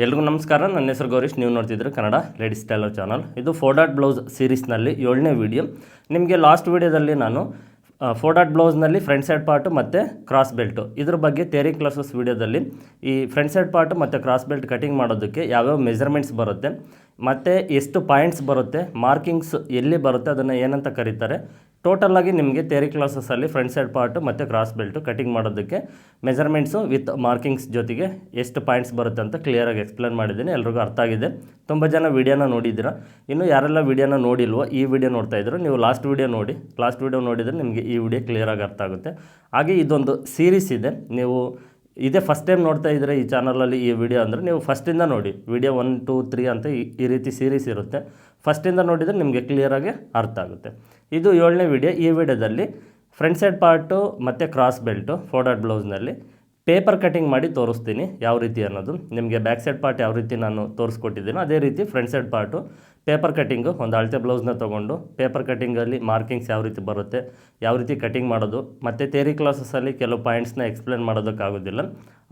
ಎಲ್ರಿಗೂ ನಮಸ್ಕಾರ. ನನ್ನ ಹೆಸರು ಗೌರೀಶ್. ನೀವು ನೋಡ್ತಿದ್ರೆ ಕನ್ನಡ ಲೇಡೀಸ್ ಸ್ಟೈಲರ್ ಚಾನಲ್. ಇದು ಫೋಡಾಟ್ ಡಾಟ್ ಬ್ಲೌಸ್ ಸೀರೀಸ್ನಲ್ಲಿ ಏಳನೇ ವಿಡಿಯೋ. ನಿಮಗೆ ಲಾಸ್ಟ್ ವಿಡಿಯೋದಲ್ಲಿ ನಾನು ಫೋಡಾಟ್ ಡಾಟ್ ಬ್ಲೌಸ್ನಲ್ಲಿ ಫ್ರಂಟ್ ಸೈಡ್ ಪಾರ್ಟು ಮತ್ತು ಕ್ರಾಸ್ ಬೆಲ್ಟು. ಇದ್ರ ಬಗ್ಗೆ ಥೇರಿ ಕ್ಲಾಸಸ್ ವಿಡಿಯೋದಲ್ಲಿ ಈ ಫ್ರಂಟ್ ಸೈಡ್ ಪಾರ್ಟು ಮತ್ತು ಕ್ರಾಸ್ ಬೆಲ್ಟ್ ಕಟಿಂಗ್ ಮಾಡೋದಕ್ಕೆ ಯಾವ್ಯಾವ ಮೆಜರ್ಮೆಂಟ್ಸ್ ಬರುತ್ತೆ, ಮತ್ತು ಎಷ್ಟು ಪಾಯಿಂಟ್ಸ್ ಬರುತ್ತೆ, ಮಾರ್ಕಿಂಗ್ಸ್ ಎಲ್ಲಿ ಬರುತ್ತೆ, ಅದನ್ನು ಏನಂತ ಕರೀತಾರೆ. ಟೋಟಲ್ ಆಗಿ ನಿಮಗೆ ಥೇರಿ ಕ್ಲಾಸಸ್ಸಲ್ಲಿ ಫ್ರಂಟ್ ಸೈಡ್ ಪಾರ್ಟು ಮತ್ತು ಕ್ರಾಸ್ ಬೆಲ್ಟು ಕಟಿಂಗ್ ಮಾಡೋದಕ್ಕೆ ಮೆಜರ್ಮೆಂಟ್ಸು ವಿತ್ ಮಾರ್ಕಿಂಗ್ಸ್ ಜೊತೆಗೆ ಎಷ್ಟು ಪಾಯಿಂಟ್ಸ್ ಬರುತ್ತೆ ಅಂತ ಕ್ಲಿಯರಾಗಿ ಎಕ್ಸ್ಪ್ಲೇನ್ ಮಾಡಿದ್ದೀನಿ. ಎಲ್ರಿಗೂ ಅರ್ಥ ಆಗಿದೆ. ತುಂಬ ಜನ ವೀಡಿಯೋನ ನೋಡಿದ್ದೀರಾ? ಇನ್ನು ಯಾರೆಲ್ಲ ವೀಡಿಯೋನ ನೋಡಿಲ್ವೋ ಈ ವಿಡಿಯೋ ನೋಡ್ತಾ ಇದ್ರು ನೀವು ಲಾಸ್ಟ್ ವಿಡಿಯೋ ನೋಡಿ. ಲಾಸ್ಟ್ ವಿಡಿಯೋ ನೋಡಿದರೆ ನಿಮಗೆ ಈ ವಿಡಿಯೋ ಕ್ಲಿಯರಾಗಿ ಅರ್ಥ ಆಗುತ್ತೆ. ಹಾಗೆ ಇದೊಂದು ಸೀರೀಸ್ ಇದೆ. ನೀವು ಇದೇ ಫಸ್ಟ್ ಟೈಮ್ ನೋಡ್ತಾ ಇದ್ದರೆ ಈ ಚಾನಲಲ್ಲಿ ಈ ವಿಡಿಯೋ ಅಂದರೆ ನೀವು ಫಸ್ಟಿಂದ ನೋಡಿ. ವಿಡಿಯೋ ಒನ್ ಟೂ ತ್ರೀ ಅಂತ ಈ- ರೀತಿ ಸೀರೀಸ್ ಇರುತ್ತೆ. ಫಸ್ಟಿಂದ ನೋಡಿದರೆ ನಿಮಗೆ ಕ್ಲಿಯರಾಗಿ ಅರ್ಥ ಆಗುತ್ತೆ. ಇದು ಏಳನೇ ವಿಡಿಯೋ ಈ ವಿಡಿಯೋದಲ್ಲಿ ಫ್ರಂಟ್ ಸೈಡ್ ಪಾರ್ಟು ಮತ್ತು ಕ್ರಾಸ್ ಬೆಲ್ಟು ಫೋಡಾಡ್ ಬ್ಲೌಸ್ನಲ್ಲಿ ಪೇಪರ್ ಕಟಿಂಗ್ ಮಾಡಿ ತೋರಿಸ್ತೀನಿ ಯಾವ ರೀತಿ ಅನ್ನೋದು. ನಿಮಗೆ ಬ್ಯಾಕ್ ಸೈಡ್ ಪಾರ್ಟ್ ಯಾವ ರೀತಿ ನಾನು ತೋರಿಸ್ಕೊಟ್ಟಿದ್ದೀನೋ, ಅದೇ ರೀತಿ front side part paper cutting, ಒಂದು ಅಳತೆ ಬ್ಲೌಸ್ನ ತೊಗೊಂಡು ಪೇಪರ್ ಕಟ್ಟಿಂಗಲ್ಲಿ ಮಾರ್ಕಿಂಗ್ಸ್ ಯಾವ ರೀತಿ ಬರುತ್ತೆ, ಯಾವ ರೀತಿ ಕಟ್ಟಿಂಗ್ ಮಾಡೋದು, ಮತ್ತು ಥೇರಿ ಕ್ಲಾಸಸ್ಸಲ್ಲಿ ಕೆಲವು ಪಾಯಿಂಟ್ಸ್ನ ಎಕ್ಸ್ಪ್ಲೇನ್ ಮಾಡೋದಕ್ಕಾಗೋದಿಲ್ಲ.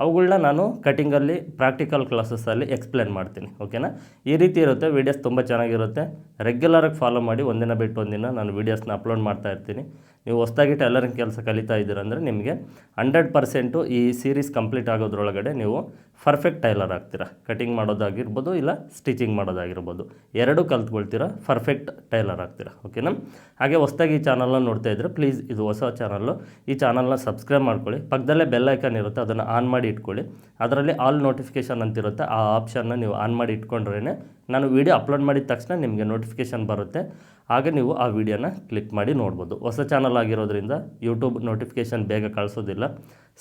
ಅವುಗಳನ್ನ ನಾನು ಕಟ್ಟಿಂಗಲ್ಲಿ, ಪ್ರಾಕ್ಟಿಕಲ್ ಕ್ಲಾಸಸ್ಸಲ್ಲಿ ಎಕ್ಸ್ಪ್ಲೇನ್ ಮಾಡ್ತೀನಿ, ಓಕೆನಾ? ಈ ರೀತಿ ಇರುತ್ತೆ, ವೀಡಿಯೋಸ್ ತುಂಬ ಚೆನ್ನಾಗಿರುತ್ತೆ. ರೆಗ್ಯುಲರಾಗಿ ಫಾಲೋ ಮಾಡಿ, ಒಂದಿನ ಬಿಟ್ಟು ಒಂದಿನ ನಾನು ವೀಡಿಯೋಸ್ನ ಅಪ್ಲೋಡ್ ಮಾಡ್ತಾ ಇರ್ತೀನಿ. ನೀವು ಹೊಸದಾಗಿ ಟೈಲರಿಂಗ್ ಕೆಲಸ ಕಲಿತಾ ಇದ್ದೀರಂದರೆ ನಿಮಗೆ ಹಂಡ್ರೆಡ್ ಪರ್ಸೆಂಟು ಈ ಸೀರೀಸ್ ಕಂಪ್ಲೀಟ್ ಆಗೋದ್ರೊಳಗಡೆ ನೀವು ಪರ್ಫೆಕ್ಟ್ ಟೈಲರ್ ಆಗ್ತೀರಾ? ಕಟಿಂಗ್ ಮಾಡೋದಾಗಿರ್ಬೋದು ಇಲ್ಲ ಸ್ಟಿಚಿಂಗ್ ಮಾಡೋದಾಗಿರ್ಬೋದು. ಎರಡೂ ಕಲ್ತ್ಕೊಳ್ತೀರಾ? ಪರ್ಫೆಕ್ಟ್ ಟೈಲರ್ ಆಗ್ತೀರಾ? ಓಕೆನಾ ಹಾಗೆ ಹೊಸದಾಗಿ ಈ ಚಾನಲ್ನ ನೋಡ್ತಾ ಇದ್ದರೆ ಪ್ಲೀಸ್ ಇದು ಹೊಸ ಚಾನಲ್ಲು ಈ ಚಾನಲ್ನ ಸಬ್ಸ್ಕ್ರೈಬ್ ಮಾಡ್ಕೊಳ್ಳಿ. ಪಕ್ಕದಲ್ಲೇ ಬೆಲ್ ಐಕನ್ ಇರುತ್ತೆ, ಅದನ್ನು ಆನ್ ಮಾಡಿ ಇಟ್ಕೊಳ್ಳಿ. ಅದರಲ್ಲಿ ಆಲ್ ನೋಟಿಫಿಕೇಷನ್ ಅಂತಿರುತ್ತೆ, ಆ ಆಪ್ಷನ್ನ ನೀವು ಆನ್ ಮಾಡಿ ಇಟ್ಕೊಂಡ್ರೇ ನಾನು ವಿಡಿಯೋ ಅಪ್ಲೋಡ್ ಮಾಡಿದ ತಕ್ಷಣ ನಿಮಗೆ ನೋಟಿಫಿಕೇಷನ್ ಬರುತ್ತೆ. ಆಗ ನೀವು ಆ ವಿಡಿಯೋನ ಕ್ಲಿಕ್ ಮಾಡಿ ನೋಡ್ಬೋದು. ಹೊಸ ಚಾನಲ್ ಆಗಿರೋದ್ರಿಂದ ಯೂಟ್ಯೂಬ್ ನೋಟಿಫಿಕೇಷನ್ ಬೇಗ ಕಳಿಸೋದಿಲ್ಲ.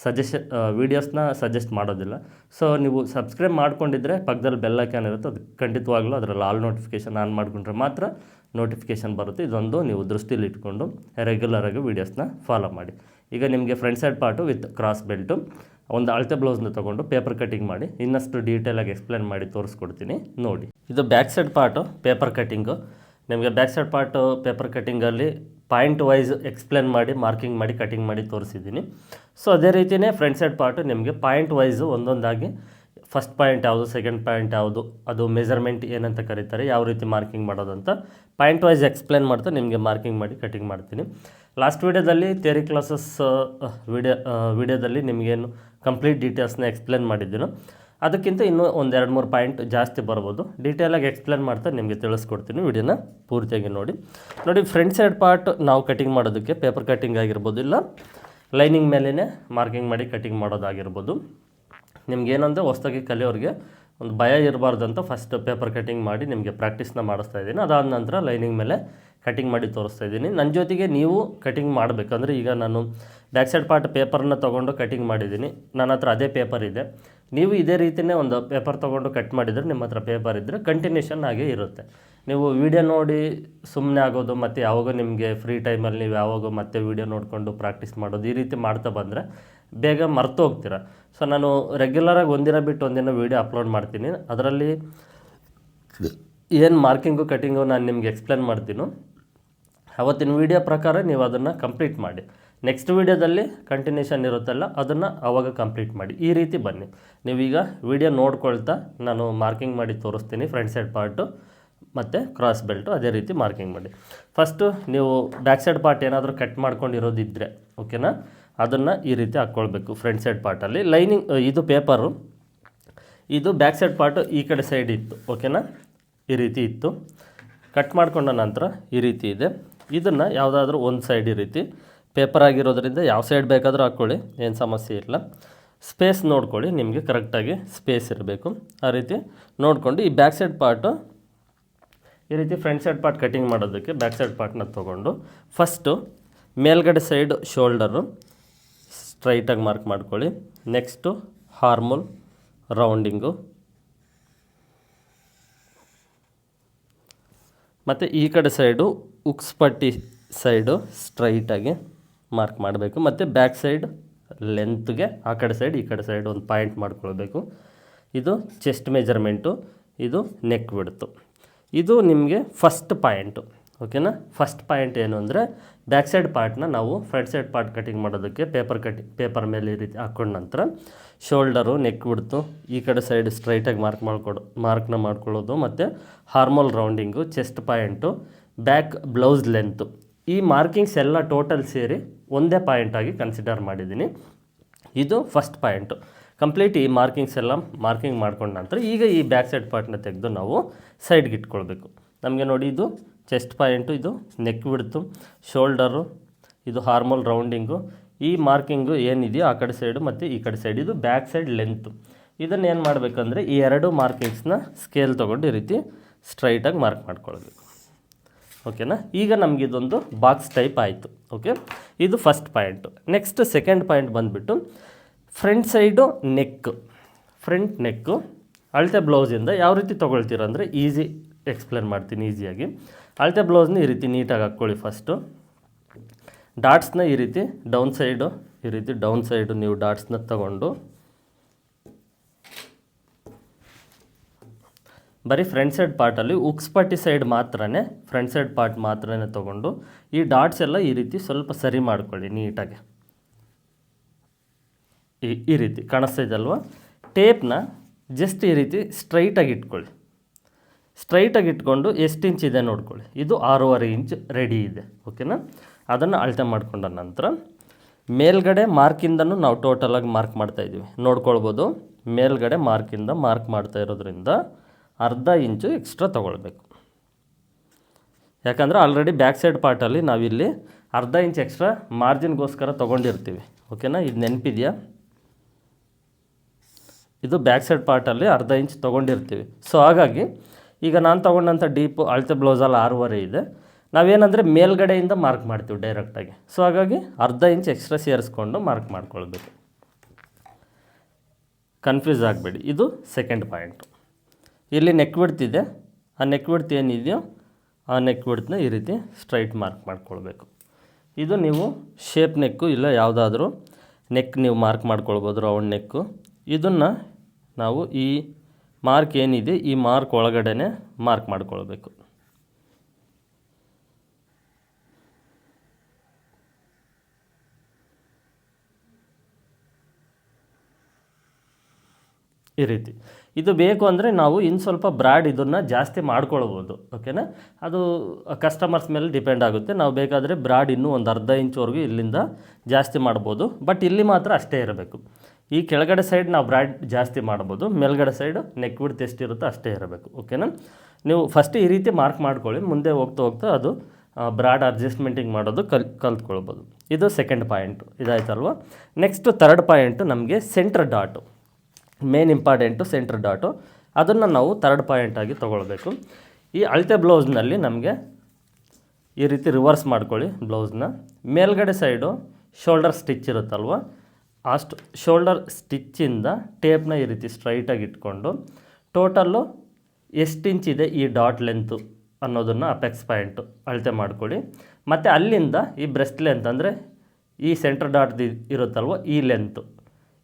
ಸಜೆಶ ವೀಡಿಯೋಸ್ನ ಸಜೆಸ್ಟ್ ಮಾಡೋದಿಲ್ಲ. ಸೊ, ನೀವು ಸಬ್ಸ್ಕ್ರೈಬ್ ಮಾಡ್ಕೊಂಡಿದ್ರೆ ಪಕ್ಕದಲ್ಲಿ ಬೆಲ್ ಐಕಾನ್ ಇರುತ್ತೆ, ಅದು ಖಂಡಿತವಾಗ್ಲೂ ಅದರಲ್ಲಿ ಆಲ್ ನೋಟಿಫಿಕೇಷನ್ ಆನ್ ಮಾಡಿಕೊಂಡ್ರೆ ಮಾತ್ರ ನೋಟಿಫಿಕೇಷನ್ ಬರುತ್ತೆ. ಇದೊಂದು ನೀವು ದೃಷ್ಟಿಲಿ ಇಟ್ಕೊಂಡು ರೆಗ್ಯುಲರಾಗಿ ವೀಡಿಯೋಸ್ನ ಫಾಲೋ ಮಾಡಿ. ಈಗ ನಿಮಗೆ front side part with cross belt ಒಂದು ಅಳತೆ ಬ್ಲೌಸ್ನ ತೊಗೊಂಡು ಪೇಪರ್ ಕಟಿಂಗ್ ಮಾಡಿ ಇನ್ನಷ್ಟು ಡೀಟೇಲಾಗಿ ಎಕ್ಸ್ಪ್ಲೇನ್ ಮಾಡಿ ತೋರಿಸ್ಕೊಡ್ತೀನಿ. ನೋಡಿ, ಇದು back side part paper cutting ನಿಮಗೆ ಬ್ಯಾಕ್ ಸೈಡ್ ಪಾರ್ಟು ಪೇಪರ್ ಕಟ್ಟಿಂಗಲ್ಲಿ ಪಾಯಿಂಟ್ ವೈಸ್ ಎಕ್ಸ್ಪ್ಲೇನ್ ಮಾಡಿ ಮಾರ್ಕಿಂಗ್ ಮಾಡಿ ಕಟಿಂಗ್ ಮಾಡಿ ತೋರಿಸಿದ್ದೀನಿ. ಸೊ ಅದೇ ರೀತಿಯೇ ಫ್ರಂಟ್ ಸೈಡ್ ಪಾರ್ಟು ನಿಮಗೆ ಪಾಯಿಂಟ್ ವೈಸು ಒಂದೊಂದಾಗಿ ಫಸ್ಟ್ ಪಾಯಿಂಟ್ ಯಾವುದು ಸೆಕೆಂಡ್ ಪಾಯಿಂಟ್ ಯಾವುದು, ಅದು ಮೆಜರ್ಮೆಂಟ್ ಏನಂತ ಕರೀತಾರೆ, ಯಾವ ರೀತಿ ಮಾರ್ಕಿಂಗ್ ಮಾಡೋದಂತ ಪಾಯಿಂಟ್ ವೈಸ್ ಎಕ್ಸ್ಪ್ಲೇನ್ ಮಾಡ್ತಾ ನಿಮಗೆ ಮಾರ್ಕಿಂಗ್ ಮಾಡಿ ಕಟಿಂಗ್ ಮಾಡ್ತೀನಿ. ಲಾಸ್ಟ್ ವೀಡಿಯೋದಲ್ಲಿ ಥಿಯರಿ ಕ್ಲಾಸಸ್ ವಿಡಿಯೋ ವಿಡಿಯೋದಲ್ಲಿ ನಿಮಗೇನು ಕಂಪ್ಲೀಟ್ ಡೀಟೇಲ್ಸ್ನ ಎಕ್ಸ್ಪ್ಲೇನ್ ಮಾಡಿದ್ದೀನಿ, ಅದಕ್ಕಿಂತ ಇನ್ನೂ ಒಂದು ಎರಡು ಮೂರು ಪಾಯಿಂಟ್ ಜಾಸ್ತಿ ಬರ್ಬೋದು. ಡೀಟೇಲಾಗಿ ಎಕ್ಸ್ಪ್ಲೇನ್ ಮಾಡ್ತಾ ನಿಮಗೆ ತಿಳಿಸ್ಕೊಡ್ತೀನಿ ವಿಡಿಯೋನ ಪೂರ್ತಿಯಾಗಿ ನೋಡಿ. ನೋಡಿ ಫ್ರಂಟ್ ಸೈಡ್ ಪಾರ್ಟ್ ನಾವು ಕಟಿಂಗ್ ಮಾಡೋದಕ್ಕೆ ಪೇಪರ್ ಕಟಿಂಗ್ ಆಗಿರ್ಬೋದು ಇಲ್ಲ ಲೈನಿಂಗ್ ಮೇಲೇ ಮಾರ್ಕಿಂಗ್ ಮಾಡಿ ಕಟಿಂಗ್ ಮಾಡೋದಾಗಿರ್ಬೋದು. ನಿಮ್ಗೆ ಹೊಸದಾಗಿ ಹೊಸ್ದಾಗಿ ಕಲಿಯೋರಿಗೆ ಒಂದು ಭಯ ಇರಬಾರ್ದು ಅಂತ ಫಸ್ಟ್ ಪೇಪರ್ ಕಟ್ಟಿಂಗ್ ಮಾಡಿ ನಿಮಗೆ ಪ್ರಾಕ್ಟೀಸ್ನ ಮಾಡಿಸ್ತಾ ಇದ್ದೀನಿ. ಅದಾದ ನಂತರ ಲೈನಿಂಗ್ ಮೇಲೆ ಕಟಿಂಗ್ ಮಾಡಿ ತೋರಿಸ್ತಾ ಇದ್ದೀನಿ. ನನ್ನ ಜೊತೆಗೆ ನೀವು ಕಟಿಂಗ್ ಮಾಡಬೇಕಂದ್ರೆ ಈಗ ನಾನು ಬ್ಯಾಕ್ ಸೈಡ್ ಪಾರ್ಟ್ ಪೇಪರ್ನ ತೊಗೊಂಡು ಕಟ್ಟಿಂಗ್ ಮಾಡಿದ್ದೀನಿ. ನನ್ನ ಹತ್ರ ಅದೇ ಪೇಪರ್ ಇದೆ. ನೀವು ಇದೇ ರೀತಿಯೇ ಒಂದು ಪೇಪರ್ ತೊಗೊಂಡು ಕಟ್ ಮಾಡಿದರೆ ನಿಮ್ಮ ಹತ್ರ ಪೇಪರ್ ಇದ್ದರೆ ಕಂಟಿನ್ಯೂಷನ್ ಆಗೇ ಇರುತ್ತೆ. ನೀವು ವೀಡಿಯೋ ನೋಡಿ ಸುಮ್ಮನೆ ಆಗೋದು ಮತ್ತು ಯಾವಾಗ ನಿಮಗೆ ಫ್ರೀ ಟೈಮಲ್ಲಿ ನೀವು ಯಾವಾಗ ಮತ್ತೆ ವಿಡಿಯೋ ನೋಡಿಕೊಂಡು ಪ್ರಾಕ್ಟೀಸ್ ಮಾಡೋದು ಈ ರೀತಿ ಮಾಡ್ತಾ ಬಂದರೆ ಬೇಗ ಮರ್ತು ಹೋಗ್ತೀರ. ಸೊ ನಾನು ರೆಗ್ಯುಲರಾಗಿ ಒಂದಿನ ಬಿಟ್ಟು ಒಂದಿನ ವೀಡಿಯೋ ಅಪ್ಲೋಡ್ ಮಾಡ್ತೀನಿ. ಅದರಲ್ಲಿ ಏನು ಮಾರ್ಕಿಂಗು ಕಟಿಂಗು ನಾನು ನಿಮ್ಗೆ ಎಕ್ಸ್ಪ್ಲೇನ್ ಮಾಡ್ತೀನಿ. ಅವತ್ತಿನ ವೀಡಿಯೋ ಪ್ರಕಾರ ನೀವು ಅದನ್ನು ಕಂಪ್ಲೀಟ್ ಮಾಡಿ. ನೆಕ್ಸ್ಟ್ ವೀಡಿಯೋದಲ್ಲಿ ಕಂಟಿನ್ಯೂಷನ್ ಇರುತ್ತಲ್ಲ, ಅದನ್ನು ಆವಾಗ ಕಂಪ್ಲೀಟ್ ಮಾಡಿ. ಈ ರೀತಿ ಬನ್ನಿ. ನೀವೀಗ ವೀಡಿಯೋ ನೋಡ್ಕೊಳ್ತಾ ನಾನು ಮಾರ್ಕಿಂಗ್ ಮಾಡಿ ತೋರಿಸ್ತೀನಿ ಫ್ರಂಟ್ ಸೈಡ್ ಪಾರ್ಟು ಮತ್ತು ಕ್ರಾಸ್ ಬೆಲ್ಟು ಅದೇ ರೀತಿ ಮಾರ್ಕಿಂಗ್ ಮಾಡಿ. ಫಸ್ಟು ನೀವು ಬ್ಯಾಕ್ ಸೈಡ್ ಪಾರ್ಟ್ ಏನಾದರೂ ಕಟ್ ಮಾಡ್ಕೊಂಡಿರೋದಿದ್ದರೆ ಓಕೆನಾ ಅದನ್ನು ಈ ರೀತಿ ಹಾಕ್ಕೊಳ್ಬೇಕು ಫ್ರಂಟ್ ಸೈಡ್ ಪಾರ್ಟಲ್ಲಿ ಲೈನಿಂಗ್ ಇದು ಪೇಪರು ಇದು ಬ್ಯಾಕ್ ಸೈಡ್ ಪಾರ್ಟು ಈ ಕಡೆ ಸೈಡ್ ಇತ್ತು ಓಕೆನಾ ಈ ರೀತಿ ಇತ್ತು. ಕಟ್ ಮಾಡಿಕೊಂಡ ನಂತರ ಈ ರೀತಿ ಇದೆ. ಇದನ್ನು ಯಾವುದಾದ್ರೂ ಒಂದು ಸೈಡ್ ಈ ರೀತಿ. ಪೇಪರ್ ಆಗಿರೋದ್ರಿಂದ ಯಾವ ಸೈಡ್ ಬೇಕಾದರೂ ಹಾಕ್ಕೊಳ್ಳಿ, ಏನು ಸಮಸ್ಯೆ ಇಲ್ಲ. ಸ್ಪೇಸ್ ನೋಡ್ಕೊಳ್ಳಿ, ನಿಮಗೆ ಕರೆಕ್ಟಾಗಿ ಸ್ಪೇಸ್ ಇರಬೇಕು. ಆ ರೀತಿ ನೋಡಿಕೊಂಡು ಈ ಬ್ಯಾಕ್ ಸೈಡ್ ಪಾರ್ಟು ಈ ರೀತಿ ಫ್ರಂಟ್ ಸೈಡ್ ಪಾರ್ಟ್ ಕಟಿಂಗ್ ಮಾಡೋದಕ್ಕೆ ಬ್ಯಾಕ್ ಸೈಡ್ ಪಾರ್ಟ್ನ ತೊಗೊಂಡು ಫಸ್ಟು ಮೇಲ್ಗಡೆ ಸೈಡ್ ಶೋಲ್ಡರು ಸ್ಟ್ರೈಟಾಗಿ ಮಾರ್ಕ್ ಮಾಡ್ಕೊಳ್ಳಿ. ನೆಕ್ಸ್ಟು ಹಾರ್ಮೋಲ್ ರೌಂಡಿಂಗು ಮತ್ತು ಈ ಕಡೆ ಸೈಡು ಉಕ್ಸ್ಪಟ್ಟಿ ಸೈಡು ಸ್ಟ್ರೈಟಾಗಿ ಮಾರ್ಕ್ ಮಾಡಬೇಕು. ಮತ್ತು ಬ್ಯಾಕ್ ಸೈಡ್ ಲೆಂತ್ಗೆ ಆ ಕಡೆ ಸೈಡ್ ಈ ಕಡೆ ಸೈಡ್ ಒಂದು ಪಾಯಿಂಟ್ ಮಾಡ್ಕೊಳ್ಬೇಕು. ಇದು ಚೆಸ್ಟ್ ಮೆಜರ್ಮೆಂಟು ಇದು ನೆಕ್ ಬಿಡ್ತು ಇದು ನಿಮಗೆ ಫಸ್ಟ್ ಪಾಯಿಂಟು ಓಕೆನಾ? ಫಸ್ಟ್ ಪಾಯಿಂಟ್ ಏನು ಅಂದರೆ ಬ್ಯಾಕ್ ಸೈಡ್ ಪಾರ್ಟ್ನ ನಾವು ಫ್ರಂಟ್ ಸೈಡ್ ಪಾರ್ಟ್ ಕಟಿಂಗ್ ಮಾಡೋದಕ್ಕೆ ಪೇಪರ್ ಕಟಿಂಗ್ ಪೇಪರ್ ಮೇಲೆ ಈ ರೀತಿ ಹಾಕ್ಕೊಂಡ ನಂತರ ಶೋಲ್ಡರು ನೆಕ್ ಬಿಡ್ತು ಈ ಕಡೆ ಸೈಡ್ ಸ್ಟ್ರೈಟಾಗಿ ಮಾರ್ಕ್ ಮಾಡ್ಕೊಡು ಮಾರ್ಕ್ನ ಮಾಡ್ಕೊಳ್ಳೋದು ಮತ್ತು armhole rounding chest point back blouse length ಈ ಮಾರ್ಕಿಂಗ್ಸ್ ಎಲ್ಲ ಟೋಟಲ್ ಸೇರಿ ಒಂದೇ ಪಾಯಿಂಟಾಗಿ ಕನ್ಸಿಡರ್ ಮಾಡಿದ್ದೀನಿ. ಇದು ಫಸ್ಟ್ ಪಾಯಿಂಟು ಕಂಪ್ಲೀಟ್ ಈ ಮಾರ್ಕಿಂಗ್ಸ್ ಎಲ್ಲ ಮಾರ್ಕಿಂಗ್ ಮಾಡ್ಕೊಂಡ ನಂತರ ಈಗ ಈ ಬ್ಯಾಕ್ ಸೈಡ್ ಪಾರ್ಟ್ನ ತೆಗೆದು ನಾವು ಸೈಡ್ಗೆ ಇಟ್ಕೊಳ್ಬೇಕು. ನಮಗೆ ನೋಡಿ ಇದು ಚೆಸ್ಟ್ ಪಾಯಿಂಟು ಇದು ನೆಕ್ ಬಿಡ್ತು ಶೋಲ್ಡರು ಇದು ಹಾರ್ಮಲ್ ರೌಂಡಿಂಗು ಈ ಮಾರ್ಕಿಂಗು ಏನಿದೆಯೋ ಆ ಕಡೆ ಸೈಡು ಮತ್ತು ಈ ಕಡೆ ಸೈಡ್ ಇದು ಬ್ಯಾಕ್ ಸೈಡ್ ಲೆಂತು ಇದನ್ನು ಏನು ಮಾಡಬೇಕಂದ್ರೆ ಈ ಎರಡು ಮಾರ್ಕಿಂಗ್ಸ್ನ ಸ್ಕೇಲ್ ತೊಗೊಂಡು ಈ ರೀತಿ ಸ್ಟ್ರೈಟಾಗಿ ಮಾರ್ಕ್ ಮಾಡ್ಕೊಳ್ಬೇಕು. ಓಕೆನಾ ಈಗ ನಮಗಿದೊಂದು ಬಾಕ್ಸ್ ಟೈಪ್ ಆಯಿತು. ಓಕೆ ಇದು first point next second point ಬಂದುಬಿಟ್ಟು front side neck front neck ಅಳತೆ ಬ್ಲೌಸಿಂದ ಯಾವ ರೀತಿ ತೊಗೊಳ್ತೀರ ಅಂದರೆ ಈಸಿ ಎಕ್ಸ್ಪ್ಲೇನ್ ಮಾಡ್ತೀನಿ ಈಸಿಯಾಗಿ ಅಳತೆ ಬ್ಲೌಸ್ನ ಈ ರೀತಿ ನೀಟಾಗಿ ಹಾಕ್ಕೊಳ್ಳಿ ಫಸ್ಟು. ಡಾಟ್ಸ್ನ ಈ ರೀತಿ ಡೌನ್ ಸೈಡು, ಈ ರೀತಿ ಡೌನ್ ಸೈಡು ನೀವು ಡಾಟ್ಸ್ನ ತಗೊಂಡು. ಬರೀ ಫ್ರಂಟ್ ಸೈಡ್ ಪಾರ್ಟಲ್ಲಿ ಉಕ್ಸ್ಪಟ್ಟಿ ಸೈಡ್ ಮಾತ್ರನೇ, ಫ್ರಂಟ್ ಸೈಡ್ ಪಾರ್ಟ್ ಮಾತ್ರನೇ ತೊಗೊಂಡು, ಈ ಡಾಟ್ಸ್ ಎಲ್ಲ ಈ ರೀತಿ ಸ್ವಲ್ಪ ಸರಿ ಮಾಡ್ಕೊಳ್ಳಿ ನೀಟಾಗಿ. ಈ ಈ ರೀತಿ ಕಾಣಿಸ್ತಾ ಇದಲ್ವ ಟೇಪ್ನ ಜಸ್ಟ್ ಈ ರೀತಿ ಸ್ಟ್ರೈಟಾಗಿ ಇಟ್ಕೊಳ್ಳಿ. ಸ್ಟ್ರೈಟಾಗಿ ಇಟ್ಕೊಂಡು ಎಷ್ಟು ಇಂಚ್ ಇದೆ ನೋಡ್ಕೊಳ್ಳಿ. ಇದು ಆರೂವರೆ ಇಂಚ್ ರೆಡಿ ಇದೆ. ಓಕೆನಾ ಅದನ್ನು ಅಳತೆ ಮಾಡ್ಕೊಂಡ ನಂತರ ಮೇಲ್ಗಡೆ ಮಾರ್ಕಿಂದನೂ ನಾವು ಟೋಟಲಾಗಿ ಮಾರ್ಕ್ ಮಾಡ್ತಾ ಇದ್ದೀವಿ. ನೋಡ್ಕೊಳ್ಬೋದು. ಮೇಲ್ಗಡೆ ಮಾರ್ಕಿಂದ ಮಾರ್ಕ್ ಮಾಡ್ತಾ ಇರೋದ್ರಿಂದ ಅರ್ಧ ಇಂಚು ಎಕ್ಸ್ಟ್ರಾ ತೊಗೊಳ್ಬೇಕು. ಯಾಕಂದರೆ ಆಲ್ರೆಡಿ ಬ್ಯಾಕ್ ಸೈಡ್ ಪಾರ್ಟಲ್ಲಿ ನಾವಿಲ್ಲಿ ಅರ್ಧ ಇಂಚ್ ಎಕ್ಸ್ಟ್ರಾ ಮಾರ್ಜಿನ್ಗೋಸ್ಕರ ತೊಗೊಂಡಿರ್ತೀವಿ. ಓಕೆನಾ ಇದು ನೆನಪಿದೆಯಾ? ಇದು ಬ್ಯಾಕ್ ಸೈಡ್ ಪಾರ್ಟಲ್ಲಿ ಅರ್ಧ ಇಂಚ್ ತೊಗೊಂಡಿರ್ತೀವಿ. ಸೊ ಹಾಗಾಗಿ ಈಗ ನಾನು ತೊಗೊಂಡಂಥ ಡೀಪ್ ಅಳತೆ ಬ್ಲೌಸಲ್ಲಿ ಆರೂವರೆ ಇದೆ. ನಾವೇನಂದರೆ ಮೇಲ್ಗಡೆಯಿಂದ ಮಾರ್ಕ್ ಮಾಡ್ತೀವಿ ಡೈರೆಕ್ಟಾಗಿ ಸೊ ಹಾಗಾಗಿ ಅರ್ಧ ಇಂಚ್ ಎಕ್ಸ್ಟ್ರಾ ಸೇರಿಸ್ಕೊಂಡು ಮಾರ್ಕ್ ಮಾಡ್ಕೊಳ್ಬೇಕು. ಕನ್ಫ್ಯೂಸ್ ಆಗಬೇಡಿ. ಇದು ಸೆಕೆಂಡ್ ಪಾಯಿಂಟು ಇಲ್ಲಿ ನೆಕ್ ಬಿಡ್ತಿದೆ ಆ ನೆಕ್ ಬಿಡ್ತು ಏನಿದೆಯೋ ಆ ನೆಕ್ ಬಿಡ್ತನ್ನ ಈ ರೀತಿ ಸ್ಟ್ರೈಟ್ ಮಾರ್ಕ್ ಮಾಡ್ಕೊಳ್ಬೇಕು. ಇದು ನೀವು ಶೇಪ್ ನೆಕ್ಕು ಇಲ್ಲ ಯಾವುದಾದ್ರೂ ನೆಕ್ ನೀವು ಮಾರ್ಕ್ ಮಾಡ್ಕೊಳ್ಬೋದು ರೌಂಡ್ ನೆಕ್ಕು ಇದನ್ನು ನಾವು ಈ ಮಾರ್ಕ್ ಏನಿದೆ ಈ ಮಾರ್ಕ್ ಒಳಗಡೆನೆ ಮಾರ್ಕ್ ಮಾಡ್ಕೊಳ್ಬೇಕು. ಈ ರೀತಿ. ಇದು ಬೇಕು ಅಂದರೆ ನಾವು ಇನ್ನು ಸ್ವಲ್ಪ ಬ್ರಾಡ್ ಇದನ್ನು ಜಾಸ್ತಿ ಮಾಡ್ಕೊಳ್ಬೋದು, ಓಕೆನಾ? ಅದು ಕಸ್ಟಮರ್ಸ್ ಮೇಲೆ ಡಿಪೆಂಡ್ ಆಗುತ್ತೆ. ನಾವು ಬೇಕಾದರೆ ಬ್ರಾಡ್ ಇನ್ನೂ ಒಂದು ಅರ್ಧ ಇಂಚ್ವರೆಗೂ ಇಲ್ಲಿಂದ ಜಾಸ್ತಿ ಮಾಡ್ಬೋದು. ಬಟ್ ಇಲ್ಲಿ ಮಾತ್ರ ಅಷ್ಟೇ ಇರಬೇಕು. ಈ ಕೆಳಗಡೆ ಸೈಡ್ ನಾವು ಬ್ರಾಡ್ ಜಾಸ್ತಿ ಮಾಡ್ಬೋದು, ಮೇಲ್ಗಡೆ ಸೈಡು ನೆಕ್ ಎಷ್ಟು ಇರುತ್ತೋ ಅಷ್ಟೇ ಇರಬೇಕು ಓಕೆನಾ ನೀವು ಫಸ್ಟ್ ಈ ರೀತಿ ಮಾರ್ಕ್ ಮಾಡ್ಕೊಳ್ಳಿ, ಮುಂದೆ ಹೋಗ್ತಾ ಹೋಗ್ತಾ ಅದು ಬ್ರಾಡ್ ಅಡ್ಜಸ್ಟ್ಮೆಂಟಿಂಗ್ ಮಾಡೋದು ಕಲ್, ಕಲ್ತ್ಕೊಳ್ಬೋದು. ಇದು ಸೆಕೆಂಡ್ ಪಾಯಿಂಟು ಇದಾಯ್ತಲ್ವ? ನೆಕ್ಸ್ಟ್ ತರ್ಡ್ ಪಾಯಿಂಟು ನಮಗೆ centre dot main important centre dot ಅದನ್ನು ನಾವು ತರ್ಡ್ ಪಾಯಿಂಟಾಗಿ ತೊಗೊಳ್ಬೇಕು. ಈ ಅಳತೆ ಬ್ಲೌಸ್ನಲ್ಲಿ ನಮಗೆ ಈ ರೀತಿ ರಿವರ್ಸ್ ಮಾಡ್ಕೊಳ್ಳಿ ಬ್ಲೌಸ್ನ ಮೇಲ್ಗಡೆ ಸೈಡು ಶೋಲ್ಡರ್ ಸ್ಟಿಚ್ ಇರುತ್ತಲ್ವ? ಅಷ್ಟು ಶೋಲ್ಡರ್ ಸ್ಟಿಚ್ಚಿಂದ ಟೇಪ್ನ ಈ ರೀತಿ ಸ್ಟ್ರೈಟಾಗಿ ಇಟ್ಕೊಂಡು ಟೋಟಲ್ಲು ಎಷ್ಟು ಇಂಚ್ ಇದೆ ಈ ಡಾಟ್ ಲೆಂತು ಅನ್ನೋದನ್ನು ಅಪೆಕ್ಸ್ ಪಾಯಿಂಟು ಅಳತೆ ಮಾಡ್ಕೊಳ್ಳಿ. ಮತ್ತು ಅಲ್ಲಿಂದ ಈ ಬ್ರೆಸ್ಟ್ ಲೆಂತ್ ಅಂದರೆ ಈ ಸೆಂಟ್ರ್ ಡಾಟ್ ಇರುತ್ತಲ್ವ ಈ ಲೆಂತು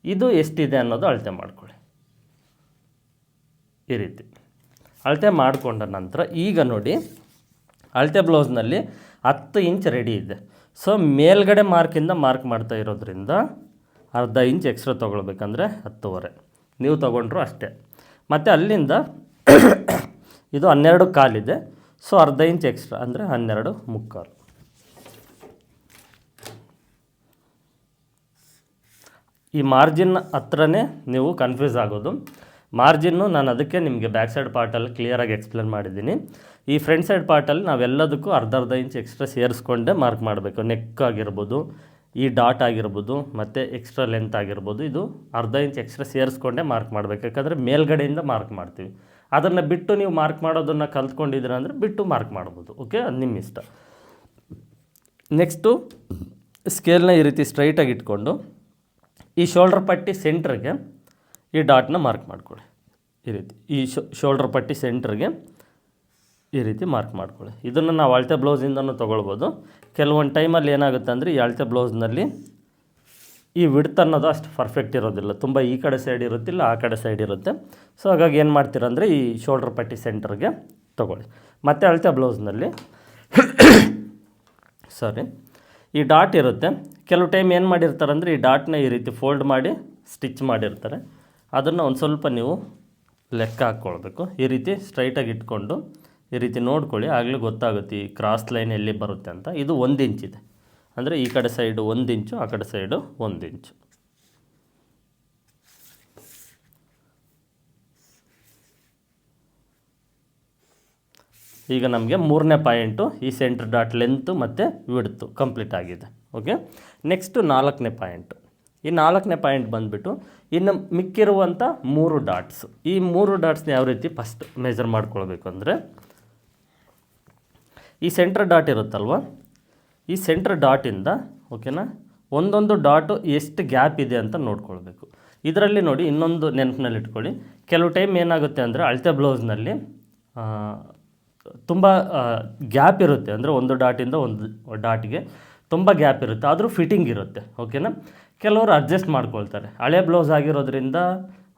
ಇದು ಎಷ್ಟಿದೆ ಅನ್ನೋದು ಅಳತೆ ಮಾಡ್ಕೊಳ್ಳಿ. ಈ ರೀತಿ. ಅಳತೆ ಮಾಡಿಕೊಂಡ ನಂತರ ಈಗ ನೋಡಿ ಅಳತೆ ಬ್ಲೌಸ್ನಲ್ಲಿ ಹತ್ತು ಇಂಚ್ ರೆಡಿ ಇದೆ. ಸೊ ಮೇಲ್ಗಡೆ ಮಾರ್ಕಿಂದ ಮಾರ್ಕ್ ಮಾಡ್ತಾ ಇರೋದ್ರಿಂದ ಅರ್ಧ ಇಂಚ್ ಎಕ್ಸ್ಟ್ರಾ ತೊಗೊಳ್ಬೇಕಂದ್ರೆ ಹತ್ತುವರೆ. ನೀವು ತೊಗೊಂಡ್ರು ಅಷ್ಟೇ. ಮತ್ತು ಅಲ್ಲಿಂದ ಇದು ಹನ್ನೆರಡು ಕಾಲಿದೆ. ಸೊ ಅರ್ಧ ಇಂಚ್ ಎಕ್ಸ್ಟ್ರಾ ಅಂದರೆ ಹನ್ನೆರಡು ಮುಕ್ಕಾಲು. ಈ ಮಾರ್ಜಿನ್ ಹತ್ರನೇ ನೀವು ಕನ್ಫ್ಯೂಸ್ ಆಗೋದು. ಮಾರ್ಜಿನ್ನು ನಾನು ಅದಕ್ಕೆ ನಿಮಗೆ ಬ್ಯಾಕ್ ಸೈಡ್ ಪಾರ್ಟಲ್ಲಿ ಕ್ಲಿಯರಾಗಿ ಎಕ್ಸ್ಪ್ಲೇನ್ ಮಾಡಿದ್ದೀನಿ. ಈ ಫ್ರಂಟ್ ಸೈಡ್ ಪಾರ್ಟಲ್ಲಿ ನಾವೆಲ್ಲದಕ್ಕೂ ಅರ್ಧ ಅರ್ಧ ಇಂಚ್ ಎಕ್ಸ್ಟ್ರಾ ಸೇರಿಸ್ಕೊಂಡೇ ಮಾರ್ಕ್ ಮಾಡಬೇಕು. ನೆಕ್ ಆಗಿರ್ಬೋದು ಈ ಡಾಟ್ ಆಗಿರ್ಬೋದು ಮತ್ತು ಎಕ್ಸ್ಟ್ರಾ ಲೆಂತ್ ಆಗಿರ್ಬೋದು ಇದು ಅರ್ಧ ಇಂಚ್ ಎಕ್ಸ್ಟ್ರಾ ಸೇರಿಸ್ಕೊಂಡೇ ಮಾರ್ಕ್ ಮಾಡಬೇಕು. ಯಾಕಂದರೆ ಮೇಲ್ಗಡೆಯಿಂದ ಮಾರ್ಕ್ ಮಾಡ್ತೀವಿ. ಅದನ್ನು ಬಿಟ್ಟು ನೀವು ಮಾರ್ಕ್ ಮಾಡೋದನ್ನು ಕಲ್ತ್ಕೊಂಡಿದ್ದೀರ ಅಂದರೆ ಬಿಟ್ಟು ಮಾರ್ಕ್ ಮಾಡ್ಬೋದು. ಓಕೆ? ಅದು ನಿಮ್ಮ ಇಷ್ಟ. ನೆಕ್ಸ್ಟು, ಸ್ಕೇಲ್ನ ಈ ರೀತಿ ಸ್ಟ್ರೈಟಾಗಿ ಇಟ್ಕೊಂಡು ಈ ಶೋಲ್ಡ್ರ್ ಪಟ್ಟಿ ಸೆಂಟ್ರಿಗೆ ಈ ಡಾಟ್ನ ಮಾರ್ಕ್ ಮಾಡ್ಕೊಳ್ಳಿ. ಈ ರೀತಿ ಈ ಶೋಲ್ಡ್ರ್ ಪಟ್ಟಿ ಸೆಂಟ್ರಿಗೆ ಈ ರೀತಿ ಮಾರ್ಕ್ ಮಾಡ್ಕೊಳ್ಳಿ. ಇದನ್ನು ನಾವು ಅಳತೆ ಬ್ಲೌಸಿಂದನೂ ತೊಗೊಳ್ಬೋದು. ಕೆಲವೊಂದು ಟೈಮಲ್ಲಿ ಏನಾಗುತ್ತೆ ಅಂದರೆ ಈ ಅಳತೆ ಬ್ಲೌಸ್ನಲ್ಲಿ ಈ ವಿಡ್ತ್ ಅನ್ನೋದು ಅಷ್ಟು ಪರ್ಫೆಕ್ಟ್ ಇರೋದಿಲ್ಲ. ತುಂಬ ಈ ಕಡೆ ಸೈಡ್ ಇರುತ್ತಿಲ್ಲ ಆ ಕಡೆ ಸೈಡ್ ಇರುತ್ತೆ. ಸೊ ಹಾಗಾಗಿ ಏನು ಮಾಡ್ತೀರಂದರೆ ಈ ಶೋಲ್ಡ್ರ್ ಪಟ್ಟಿ ಸೆಂಟರ್ಗೆ ತೊಗೊಳ್ಳಿ. ಮತ್ತು ಅಳತೆ ಬ್ಲೌಸ್ನಲ್ಲಿ ಸಾರಿ ಈ ಡಾಟ್ ಇರುತ್ತೆ. ಕೆಲವು ಟೈಮ್ ಏನು ಮಾಡಿರ್ತಾರೆ ಅಂದರೆ ಈ ಡಾಟ್ನ ಈ ರೀತಿ ಫೋಲ್ಡ್ ಮಾಡಿ ಸ್ಟಿಚ್ ಮಾಡಿರ್ತಾರೆ. ಅದನ್ನು ಒಂದು ಸ್ವಲ್ಪ ನೀವು ಲೆಕ್ಕ ಹಾಕ್ಕೊಳ್ಬೇಕು. ಈ ರೀತಿ ಸ್ಟ್ರೈಟಾಗಿ ಇಟ್ಕೊಂಡು ಈ ರೀತಿ ನೋಡ್ಕೊಳ್ಳಿ, ಆಗಲೇ ಗೊತ್ತಾಗುತ್ತೆ ಈ ಕ್ರಾಸ್ ಲೈನ್ ಎಲ್ಲಿ ಬರುತ್ತೆ ಅಂತ. ಇದು ಒಂದು ಇಂಚಿದೆ ಅಂದರೆ ಈ ಕಡೆ ಸೈಡು ಒಂದು ಇಂಚು ಆ ಕಡೆ ಸೈಡು ಒಂದು ಇಂಚು ಈಗ ನಮಗೆ ಮೂರನೇ ಪಾಯಿಂಟು ಈ ಸೆಂಟ್ರ್ ಡಾಟ್ ಲೆಂತು ಮತ್ತು ವಿಡ್ತು ಕಂಪ್ಲೀಟ್ ಆಗಿದೆ. ಓಕೆ ನೆಕ್ಸ್ಟು ನಾಲ್ಕನೇ ಪಾಯಿಂಟು ಈ ನಾಲ್ಕನೇ ಪಾಯಿಂಟ್ ಬಂದುಬಿಟ್ಟು ಇನ್ನು ಮಿಕ್ಕಿರುವಂಥ ಮೂರು ಡಾಟ್ಸ್ ಈ ಮೂರು ಡಾಟ್ಸ್ನ ಯಾವ ರೀತಿ ಫಸ್ಟ್ ಮೆಜರ್ ಮಾಡ್ಕೊಳ್ಬೇಕು ಅಂದರೆ ಈ ಸೆಂಟ್ರ್ ಡಾಟ್ ಇರುತ್ತಲ್ವ? ಈ ಸೆಂಟ್ರ್ ಡಾಟಿಂದ ಓಕೆನಾ ಒಂದೊಂದು ಡಾಟು ಎಷ್ಟು ಗ್ಯಾಪ್ ಇದೆ ಅಂತ ನೋಡ್ಕೊಳ್ಬೇಕು. ಇದರಲ್ಲಿ ನೋಡಿ ಇನ್ನೊಂದು ನೆನಪಿನಲ್ಲಿ ಇಟ್ಕೊಳ್ಳಿ. ಕೆಲವು ಟೈಮ್ ಏನಾಗುತ್ತೆ ಅಂದರೆ ಅಳತೆ ಬ್ಲೌಸ್ನಲ್ಲಿ ತುಂಬ ಗ್ಯಾಪ್ ಇರುತ್ತೆ. ಅಂದರೆ ಒಂದು ಡಾಟಿಂದ ಒಂದು ಡಾಟಿಗೆ ತುಂಬ ಗ್ಯಾಪ್ ಇರುತ್ತೆ. ಆದರೂ ಫಿಟ್ಟಿಂಗ್ ಇರುತ್ತೆ ಓಕೆನಾ ಕೆಲವರು ಅಡ್ಜಸ್ಟ್ ಮಾಡ್ಕೊಳ್ತಾರೆ. ಹಳೆ ಬ್ಲೌಸ್ ಆಗಿರೋದ್ರಿಂದ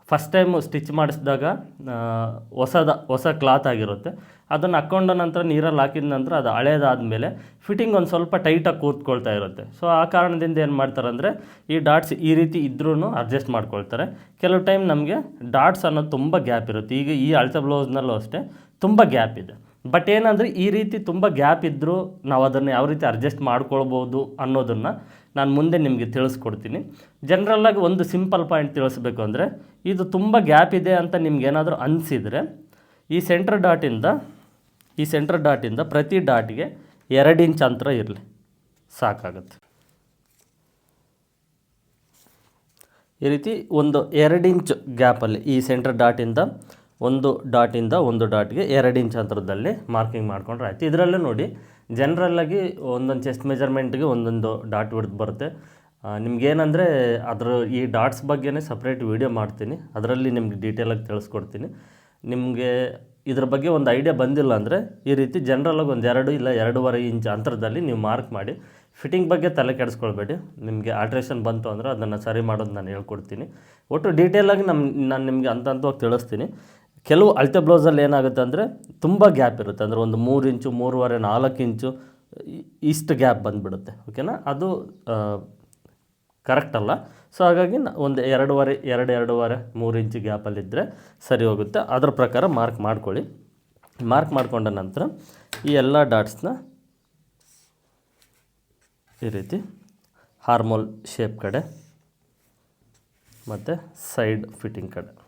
ಫಸ್ಟ್ ಟೈಮ್ ಸ್ಟಿಚ್ ಮಾಡಿಸಿದಾಗ ಹೊಸದ, ಹೊಸ ಕ್ಲಾತ್ ಆಗಿರುತ್ತೆ. ಅದನ್ನು ಹಾಕ್ಕೊಂಡ ನಂತರ ನೀರಲ್ಲಿ ಹಾಕಿದ ನಂತರ ಅದು ಹಳೇದಾದಮೇಲೆ ಫಿಟ್ಟಿಂಗ್ ಒಂದು ಸ್ವಲ್ಪ ಟೈಟಾಗಿ ಕೂತ್ಕೊಳ್ತಾ ಇರುತ್ತೆ. ಸೊ ಆ ಕಾರಣದಿಂದ ಏನು ಮಾಡ್ತಾರೆ ಅಂದರೆ, ಈ ಡಾಟ್ಸ್ ಈ ರೀತಿ ಇದ್ರೂ ಅಡ್ಜಸ್ಟ್ ಮಾಡ್ಕೊಳ್ತಾರೆ. ಕೆಲವು ಟೈಮ್ ನಮಗೆ ಡಾಟ್ಸ್ ಅನ್ನೋದು ತುಂಬ ಗ್ಯಾಪ್ ಇರುತ್ತೆ. ಈಗ ಈ ಅಳತೆ ಬ್ಲೌಸ್ನಲ್ಲೂ ಅಷ್ಟೇ ತುಂಬ ಗ್ಯಾಪ್ ಇದೆ. ಬಟ್ ಏನಂದರೆ, ಈ ರೀತಿ ತುಂಬ ಗ್ಯಾಪ್ ಇದ್ದರೂ ನಾವು ಅದನ್ನು ಯಾವ ರೀತಿ ಅಡ್ಜಸ್ಟ್ ಮಾಡ್ಕೊಳ್ಬೋದು ಅನ್ನೋದನ್ನು ನಾನು ಮುಂದೆ ನಿಮಗೆ ತಿಳಿಸ್ಕೊಡ್ತೀನಿ. ಜನ್ರಲ್ಲಾಗಿ ಒಂದು ಸಿಂಪಲ್ ಪಾಯಿಂಟ್ ತಿಳಿಸ್ಬೇಕು ಅಂದರೆ, ಇದು ತುಂಬ ಗ್ಯಾಪ್ ಇದೆ ಅಂತ ನಿಮ್ಗೇನಾದರೂ ಅನಿಸಿದರೆ, ಈ ಸೆಂಟ್ರ್ ಡಾಟಿಂದ ಈ ಸೆಂಟ್ರ್ ಡಾಟಿಂದ ಪ್ರತಿ ಡಾಟ್ಗೆ ಎರಡು ಇಂಚ್ ಅಂತರ ಇರಲಿ. ಸಾಕಾಗುತ್ತೆ. ಈ ರೀತಿ ಒಂದು ಎರಡು ಇಂಚ್ ಗ್ಯಾಪಲ್ಲಿ ಈ ಸೆಂಟ್ರ್ ಡಾಟಿಂದ ಒಂದು ಡಾಟಿಂದ ಒಂದು ಡಾಟ್ಗೆ ಎರಡು ಇಂಚ್ ಅಂತರದಲ್ಲಿ ಮಾರ್ಕಿಂಗ್ ಮಾಡ್ಕೊಂಡ್ರೆ ಆಯಿತು. ಇದರಲ್ಲೇ ನೋಡಿ ಜನರಲ್ಲಾಗಿ ಒಂದೊಂದು ಚೆಸ್ಟ್ ಮೆಜರ್ಮೆಂಟ್ಗೆ ಒಂದೊಂದು ಡಾಟ್ ಹೊಡೆದು ಬರುತ್ತೆ. ನಿಮಗೇನಂದರೆ ಅದರ ಈ ಡಾಟ್ಸ್ ಬಗ್ಗೆನೇ ಸಪ್ರೇಟ್ ವೀಡಿಯೋ ಮಾಡ್ತೀನಿ. ಅದರಲ್ಲಿ ನಿಮ್ಗೆ ಡೀಟೇಲಾಗಿ ತಿಳಿಸ್ಕೊಡ್ತೀನಿ. ನಿಮಗೆ ಇದ್ರ ಬಗ್ಗೆ ಒಂದು ಐಡಿಯಾ ಬಂದಿಲ್ಲ ಅಂದರೆ ಈ ರೀತಿ ಜನರಲಾಗಿ ಒಂದು ಎರಡು ಇಲ್ಲ ಎರಡೂವರೆ ಇಂಚ್ ಅಂತರದಲ್ಲಿ ನೀವು ಮಾರ್ಕ್ ಮಾಡಿ. ಫಿಟ್ಟಿಂಗ್ ಬಗ್ಗೆ ತಲೆ ಕೆಡಿಸ್ಕೊಳ್ಬೇಡಿ. ನಿಮಗೆ ಆಲ್ಟ್ರೇಷನ್ ಬಂತು ಅಂದರೆ ಅದನ್ನು ಸರಿ ಮಾಡೋದು ನಾನು ಹೇಳ್ಕೊಡ್ತೀನಿ. ಒಟ್ಟು ಡೀಟೇಲಾಗಿ ನಮ್ಮ ನಾನು ನಿಮಗೆ ಅಂತ ಹಂತವಾಗಿ ತಿಳಿಸ್ತೀನಿ. ಕೆಲವು ಅಳತೆ ಬ್ಲೌಸಲ್ಲಿ ಏನಾಗುತ್ತೆ ಅಂದರೆ ತುಂಬ ಗ್ಯಾಪ್ ಇರುತ್ತೆ. ಅಂದರೆ ಒಂದು ಮೂರು ಇಂಚು, ಮೂರುವರೆ, ನಾಲ್ಕು ಇಂಚು ಇಷ್ಟು ಗ್ಯಾಪ್ ಬಂದುಬಿಡುತ್ತೆ. ಓಕೆನಾ? ಅದು ಕರೆಕ್ಟ್ ಅಲ್ಲ. ಸೊ, ಹಾಗಾಗಿ ಒಂದು ಎರಡೂವರೆ, ಎರಡು, ಎರಡೂವರೆ, ಮೂರು ಇಂಚು ಗ್ಯಾಪಲ್ಲಿದ್ದರೆ ಸರಿ ಹೋಗುತ್ತೆ. ಅದರ ಪ್ರಕಾರ ಮಾರ್ಕ್ ಮಾಡ್ಕೊಳ್ಳಿ. ಮಾರ್ಕ್ ಮಾಡಿಕೊಂಡ ನಂತರ ಈ ಎಲ್ಲ ಡಾಟ್ಸ್ನ ಈ ರೀತಿ ಹಾರ್ಮೋಲ್ ಶೇಪ್ ಕಡೆ ಮತ್ತು ಸೈಡ್ ಫಿಟ್ಟಿಂಗ್ ಕಡೆ.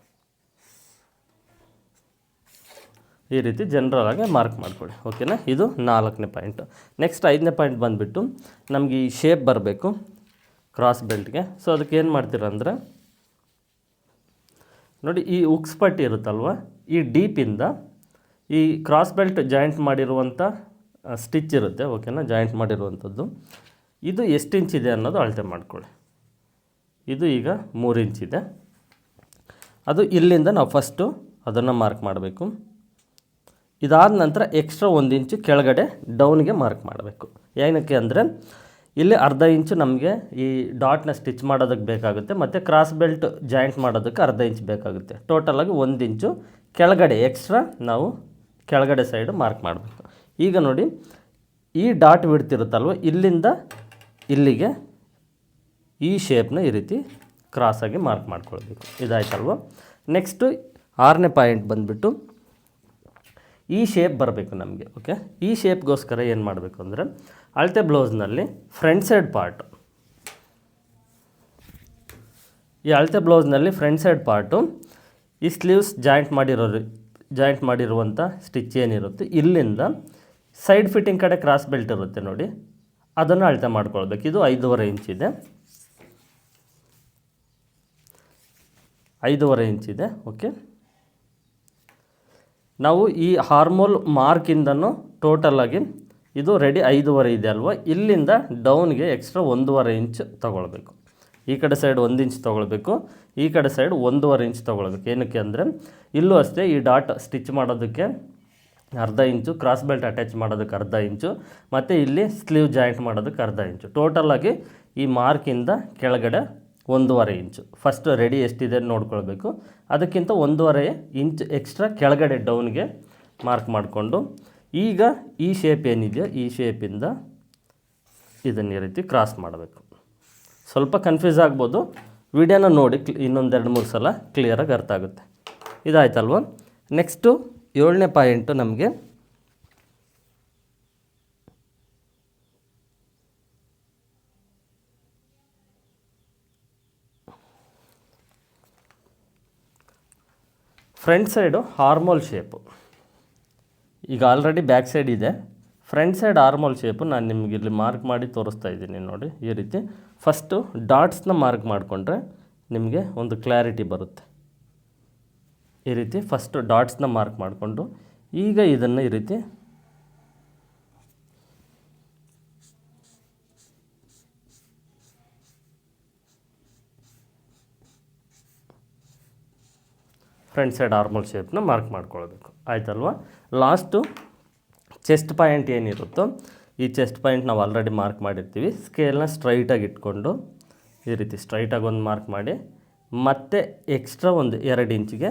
ಈ ರೀತಿ ಜನರಲ್ ಆಗಿ ಮಾರ್ಕ್ ಮಾಡ್ಕೊಳ್ಳಿ. ಓಕೆನಾ ಇದು ನಾಲ್ಕನೇ ಪಾಯಿಂಟು ನೆಕ್ಸ್ಟ್ ಐದನೇ ಪಾಯಿಂಟ್ ಬಂದುಬಿಟ್ಟು ನಮಗೆ ಈ ಶೇಪ್ ಬರಬೇಕು ಕ್ರಾಸ್ ಬೆಲ್ಟ್ಗೆ ಸೊ ಅದಕ್ಕೆ ಏನು ಮಾಡ್ತೀರಂದ್ರೆ ನೋಡಿ ಈ ಉಕ್ಸ್ ಪಟ್ಟಿ ಇರುತ್ತಲ್ವ? ಈ ಡೀಪಿಂದ ಈ ಕ್ರಾಸ್ ಬೆಲ್ಟ್ ಜಾಯಿಂಟ್ ಮಾಡಿರುವಂಥ ಸ್ಟಿಚ್ ಇರುತ್ತೆ. ಓಕೆನಾ ಜಾಯಿಂಟ್ ಮಾಡಿರುವಂಥದ್ದು. ಇದು ಎಷ್ಟು ಇಂಚ್ ಇದೆ ಅನ್ನೋದು ಅಳತೆ ಮಾಡ್ಕೊಳ್ಳಿ. ಇದು ಈಗ ಮೂರು ಇಂಚ್ ಇದೆ. ಅದು ಇಲ್ಲಿಂದ ನಾವು ಫಸ್ಟು ಅದನ್ನು ಮಾರ್ಕ್ ಮಾಡಬೇಕು. ಇದಾದ ನಂತರ ಎಕ್ಸ್ಟ್ರಾ ಒಂದು ಇಂಚು ಕೆಳಗಡೆ ಡೌನ್ಗೆ ಮಾರ್ಕ್ ಮಾಡಬೇಕು. ಏನಕ್ಕೆ ಅಂದರೆ, ಇಲ್ಲಿ ಅರ್ಧ ಇಂಚು ನಮಗೆ ಈ ಡಾಟ್ನ ಸ್ಟಿಚ್ ಮಾಡೋದಕ್ಕೆ ಬೇಕಾಗುತ್ತೆ, ಮತ್ತು ಕ್ರಾಸ್ ಬೆಲ್ಟ್ ಜಾಯಿಂಟ್ ಮಾಡೋದಕ್ಕೆ ಅರ್ಧ ಇಂಚು ಬೇಕಾಗುತ್ತೆ. ಟೋಟಲಾಗಿ ಒಂದು ಇಂಚು ಕೆಳಗಡೆ ಎಕ್ಸ್ಟ್ರಾ ನಾವು ಕೆಳಗಡೆ ಸೈಡು ಮಾರ್ಕ್ ಮಾಡಬೇಕು. ಈಗ ನೋಡಿ, ಈ ಡಾಟ್ ಬಿಡ್ತಿರುತ್ತಲ್ವ ಇಲ್ಲಿಂದ ಇಲ್ಲಿಗೆ ಈ ಶೇಪ್ನ ಈ ರೀತಿ ಕ್ರಾಸಾಗಿ ಮಾರ್ಕ್ ಮಾಡ್ಕೊಳ್ಬೇಕು. ಇದಾಯ್ತಲ್ವ? ನೆಕ್ಸ್ಟು ಆರನೇ ಪಾಯಿಂಟ್ ಬಂದುಬಿಟ್ಟು ಈ ಶೇಪ್ ಬರಬೇಕು ನಮಗೆ ಓಕೆ ಈ ಶೇಪ್ಗೋಸ್ಕರ ಏನು ಮಾಡಬೇಕು ಅಂದರೆ, ಅಳತೆ ಬ್ಲೌಸ್ನಲ್ಲಿ ಫ್ರಂಟ್ ಸೈಡ್ ಪಾರ್ಟ್ ಈ ಅಳತೆ ಬ್ಲೌಸ್ನಲ್ಲಿ ಫ್ರಂಟ್ ಸೈಡ್ ಪಾರ್ಟು ಈ ಸ್ಲೀವ್ಸ್ ಜಾಯಿಂಟ್ ಮಾಡಿರೋ ಜಾಯಿಂಟ್ ಮಾಡಿರುವಂಥ ಸ್ಟಿಚ್ ಏನಿರುತ್ತೆ, ಇಲ್ಲಿಂದ ಸೈಡ್ ಫಿಟ್ಟಿಂಗ್ ಕಡೆ ಕ್ರಾಸ್ ಬೆಲ್ಟ್ ಇರುತ್ತೆ ನೋಡಿ, ಅದನ್ನು ಅಳತೆ ಮಾಡ್ಕೊಳ್ಬೇಕು. ಇದು ಐದೂವರೆ ಇಂಚ್ ಇದೆ. ಐದೂವರೆ ಇದೆ ಓಕೆ ನಾವು ಈ ಹಾರ್ಮೋಲ್ ಮಾರ್ಕಿಂದನೂ ಟೋಟಲಾಗಿ ಇದು ರೆಡಿ ಐದೂವರೆ ಇದೆ ಅಲ್ವಾ? ಇಲ್ಲಿಂದ ಡೌನ್ಗೆ ಎಕ್ಸ್ಟ್ರಾ ಒಂದೂವರೆ ಇಂಚ್ ತೊಗೊಳ್ಬೇಕು. ಈ ಕಡೆ ಸೈಡ್ ಒಂದು ಇಂಚ್ ತೊಗೊಳ್ಬೇಕು. ಈ ಕಡೆ ಸೈಡ್ ಒಂದೂವರೆ ಇಂಚ್ ತೊಗೊಳ್ಬೇಕು. ಏನಕ್ಕೆ ಅಂದರೆ, ಇಲ್ಲೂ ಅಷ್ಟೇ ಈ ಡಾಟ್ ಸ್ಟಿಚ್ ಮಾಡೋದಕ್ಕೆ ಅರ್ಧ ಇಂಚು ಕ್ರಾಸ್ ಬೆಲ್ಟ್ ಅಟ್ಯಾಚ್ ಮಾಡೋದಕ್ಕೆ ಅರ್ಧ ಇಂಚು ಮತ್ತು ಇಲ್ಲಿ ಸ್ಲೀವ್ ಜಾಯಿಂಟ್ ಮಾಡೋದಕ್ಕೆ ಅರ್ಧ ಇಂಚು ಟೋಟಲಾಗಿ ಈ ಮಾರ್ಕಿಂದ ಕೆಳಗಡೆ ಒಂದೂವರೆ ಇಂಚು. ಫಸ್ಟ್ ರೆಡಿ ಎಷ್ಟಿದೆ ನೋಡ್ಕೊಳ್ಬೇಕು. ಅದಕ್ಕಿಂತ ಒಂದೂವರೆ ಇಂಚ್ ಎಕ್ಸ್ಟ್ರಾ ಕೆಳಗಡೆ ಡೌನ್ಗೆ ಮಾರ್ಕ್ ಮಾಡಿಕೊಂಡು, ಈಗ ಈ ಶೇಪ್ ಏನಿದೆಯೋ ಈ ಶೇಪಿಂದ ಇದನ್ನು ಈ ರೀತಿ ಕ್ರಾಸ್ ಮಾಡಬೇಕು. ಸ್ವಲ್ಪ ಕನ್ಫ್ಯೂಸ್ ಆಗ್ಬೋದು. ವಿಡಿಯೋನ ನೋಡಿ ಕ್ಲಿ ಇನ್ನೊಂದು ಎರಡು ಮೂರು ಸಲ ಕ್ಲಿಯರಾಗಿ ಅರ್ಥ ಆಗುತ್ತೆ. ಇದಾಯ್ತಲ್ವ? ನೆಕ್ಸ್ಟು ಏಳನೇ ಪಾಯಿಂಟು ನಮಗೆ ಫ್ರಂಟ್ ಸೈಡು ಹಾರ್ಮೋಲ್ ಶೇಪು ಈಗ ಆಲ್ರೆಡಿ ಬ್ಯಾಕ್ ಸೈಡ್ ಇದೆ. ಫ್ರಂಟ್ ಸೈಡ್ ಹಾರ್ಮೋಲ್ ಶೇಪು ನಾನು ನಿಮಗೆ ಇಲ್ಲಿ ಮಾರ್ಕ್ ಮಾಡಿ ತೋರಿಸ್ತಾ ಇದ್ದೀನಿ ನೋಡಿ, ಈ ರೀತಿ. ಫಸ್ಟು ಡಾಟ್ಸ್ನ ಮಾರ್ಕ್ ಮಾಡಿಕೊಂಡ್ರೆ ನಿಮಗೆ ಒಂದು ಕ್ಲಾರಿಟಿ ಬರುತ್ತೆ. ಈ ರೀತಿ ಫಸ್ಟು ಡಾಟ್ಸ್ನ ಮಾರ್ಕ್ ಮಾಡಿಕೊಂಡು ಈಗ ಇದನ್ನು ಈ ರೀತಿ ಫ್ರಂಟ್ ಸೈಡ್ ಆರ್ಮಲ್ ಶೇಪ್ನ ಮಾರ್ಕ್ ಮಾಡ್ಕೊಳ್ಬೇಕು. ಆಯ್ತಲ್ವಾ? ಲಾಸ್ಟು ಚೆಸ್ಟ್ ಪಾಯಿಂಟ್ ಏನಿರುತ್ತೋ ಈ ಚೆಸ್ಟ್ ಪಾಯಿಂಟ್ ನಾವು ಆಲ್ರೆಡಿ ಮಾರ್ಕ್ ಮಾಡಿರ್ತೀವಿ. ಸ್ಕೇಲ್ನ ಸ್ಟ್ರೈಟಾಗಿ ಇಟ್ಕೊಂಡು ಈ ರೀತಿ ಸ್ಟ್ರೈಟಾಗಿ ಒಂದು ಮಾರ್ಕ್ ಮಾಡಿ, ಮತ್ತೆ ಎಕ್ಸ್ಟ್ರಾ ಒಂದು ಎರಡು ಇಂಚಿಗೆ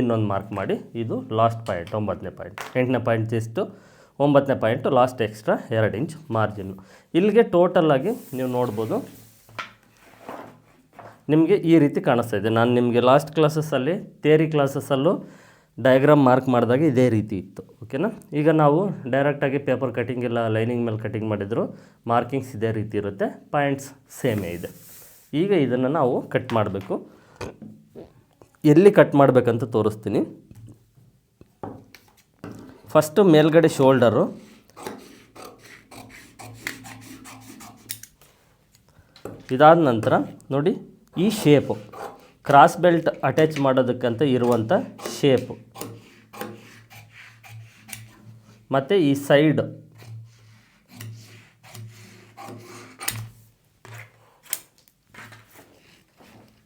ಇನ್ನೊಂದು ಮಾರ್ಕ್ ಮಾಡಿ. ಇದು ಲಾಸ್ಟ್ ಪಾಯಿಂಟ್, ಒಂಬತ್ತನೇ ಪಾಯಿಂಟ್. ಎಂಟನೇ ಪಾಯಿಂಟ್ ಚೆಸ್ಟು, ಒಂಬತ್ತನೇ ಪಾಯಿಂಟು ಲಾಸ್ಟ್ ಎಕ್ಸ್ಟ್ರಾ ಎರಡು ಇಂಚ್ ಮಾರ್ಜಿನ್ನು. ಇಲ್ಲಿಗೆ ಟೋಟಲಾಗಿ ನೀವು ನೋಡ್ಬೋದು ನಿಮಗೆ ಈ ರೀತಿ ಕಾಣಿಸ್ತಾ ಇದೆ. ನಾನು ನಿಮಗೆ ಲಾಸ್ಟ್ ಕ್ಲಾಸಸ್ಸಲ್ಲಿ ಥಿಯರಿ ಕ್ಲಾಸಸ್ಸಲ್ಲೂ ಡಯಾಗ್ರಾಮ್ ಮಾರ್ಕ್ ಮಾಡಿದಾಗ ಇದೇ ರೀತಿ ಇತ್ತು. ಓಕೆನಾ ಈಗ ನಾವು ಡೈರೆಕ್ಟಾಗಿ ಪೇಪರ್ ಕಟಿಂಗ್ ಇಲ್ಲ ಲೈನಿಂಗ್ ಮೇಲೆ ಕಟಿಂಗ್ ಮಾಡಿದ್ರು ಮಾರ್ಕಿಂಗ್ಸ್ ಇದೇ ರೀತಿ ಇರುತ್ತೆ ಪಾಯಿಂಟ್ಸ್ ಸೇಮೇ ಇದೆ. ಈಗ ಇದನ್ನು ನಾವು ಕಟ್ ಮಾಡಬೇಕು. ಎಲ್ಲಿ ಕಟ್ ಮಾಡಬೇಕಂತ ತೋರಿಸ್ತೀನಿ. ಫಸ್ಟು ಮೇಲ್ಗಡೆ ಶೋಲ್ಡರು ಇದಾದ ನಂತರ ನೋಡಿ ಈ ಶೇಪು ಕ್ರಾಸ್ ಬೆಲ್ಟ್ ಅಟ್ಯಾಚ್ ಮಾಡೋದಕ್ಕಂತ ಇರುವಂಥ ಶೇಪು ಮತ್ತು ಈ side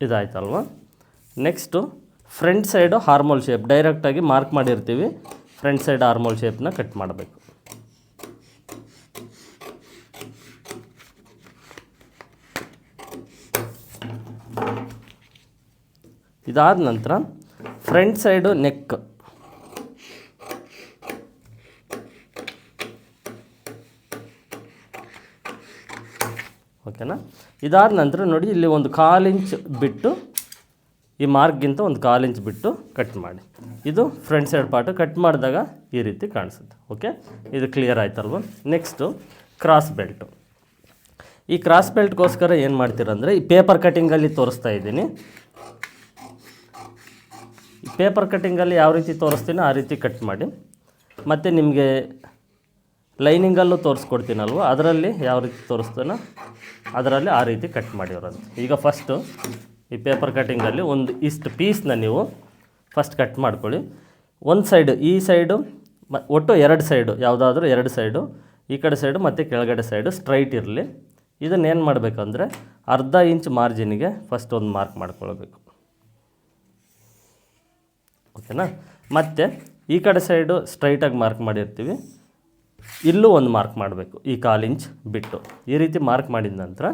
ಇದಾಯ್ತಲ್ವ? Next front side armhole shape ಡೈರೆಕ್ಟಾಗಿ ಮಾರ್ಕ್ ಮಾಡಿರ್ತೀವಿ. ಫ್ರಂಟ್ ಸೈಡ್ ಹಾರ್ಮೋಲ್ ಶೇಪ್ನ ಕಟ್ ಮಾಡಬೇಕು. ಇದಾದ ನಂತರ ಫ್ರಂಟ್ ಸೈಡು ನೆಕ್. ಓಕೆನಾ? ಇದಾದ ನಂತರ ನೋಡಿ, ಇಲ್ಲಿ ಒಂದು ಕಾಲು ಇಂಚ್ ಬಿಟ್ಟು, ಈ ಮಾರ್ಕ್ಗಿಂತ ಒಂದು ಕಾಲು ಇಂಚ್ ಬಿಟ್ಟು ಕಟ್ ಮಾಡಿ. ಇದು ಫ್ರಂಟ್ ಸೈಡ್ ಪಾರ್ಟು, ಕಟ್ ಮಾಡಿದಾಗ ಈ ರೀತಿ ಕಾಣಿಸುತ್ತೆ. ಓಕೆ? ಇದು ಕ್ಲಿಯರ್ ಆಯ್ತಲ್ವ? Next cross belt. ಈ ಕ್ರಾಸ್ ಬೆಲ್ಟ್ಗೋಸ್ಕರ ಏನು ಮಾಡ್ತೀರಂದರೆ, ಈ ಪೇಪರ್ ಕಟ್ಟಿಂಗಲ್ಲಿ ತೋರಿಸ್ತಾ ಇದ್ದೀನಿ. ಪೇಪರ್ ಕಟ್ಟಿಂಗಲ್ಲಿ ಯಾವ ರೀತಿ ತೋರಿಸ್ತೀನೋ ಆ ರೀತಿ ಕಟ್ ಮಾಡಿ ಮತ್ತು ನಿಮಗೆ ಲೈನಿಂಗಲ್ಲೂ ತೋರಿಸ್ಕೊಡ್ತೀನಲ್ವ? ಅದರಲ್ಲಿ ಯಾವ ರೀತಿ ತೋರಿಸ್ತೀನೋ ಅದರಲ್ಲಿ ಆ ರೀತಿ ಕಟ್ ಮಾಡಿರೋದು. ಈಗ ಫಸ್ಟು ಈ ಪೇಪರ್ ಕಟ್ಟಿಂಗಲ್ಲಿ ಒಂದು ಇಷ್ಟು ಪೀಸ್ನ ನೀವು ಫಸ್ಟ್ ಕಟ್ ಮಾಡ್ಕೊಳ್ಳಿ. ಒಂದು ಸೈಡು ಈ ಸೈಡು ಮ, ಒಟ್ಟು ಎರಡು ಸೈಡು ಯಾವುದಾದ್ರೂ ಎರಡು ಸೈಡು ಈ ಕಡೆ ಸೈಡು ಮತ್ತು ಕೆಳಗಡೆ ಸೈಡು ಸ್ಟ್ರೈಟ್ ಇರಲಿ. ಇದನ್ನೇನು ಮಾಡಬೇಕಂದ್ರೆ ಅರ್ಧ ಇಂಚ್ ಮಾರ್ಜಿನಿಗೆ ಫಸ್ಟ್ ಒಂದು ಮಾರ್ಕ್ ಮಾಡ್ಕೊಳ್ಬೇಕು. ಓಕೆನಾ? ಮತ್ತು ಈ ಕಡೆ ಸೈಡು ಸ್ಟ್ರೈಟಾಗಿ ಮಾರ್ಕ್ ಮಾಡಿರ್ತೀವಿ. ಇಲ್ಲೂ ಒಂದು ಮಾರ್ಕ್ ಮಾಡಬೇಕು, ಈ ಕಾಲು ಇಂಚ್ ಬಿಟ್ಟು. ಈ ರೀತಿ ಮಾರ್ಕ್ ಮಾಡಿದ ನಂತರ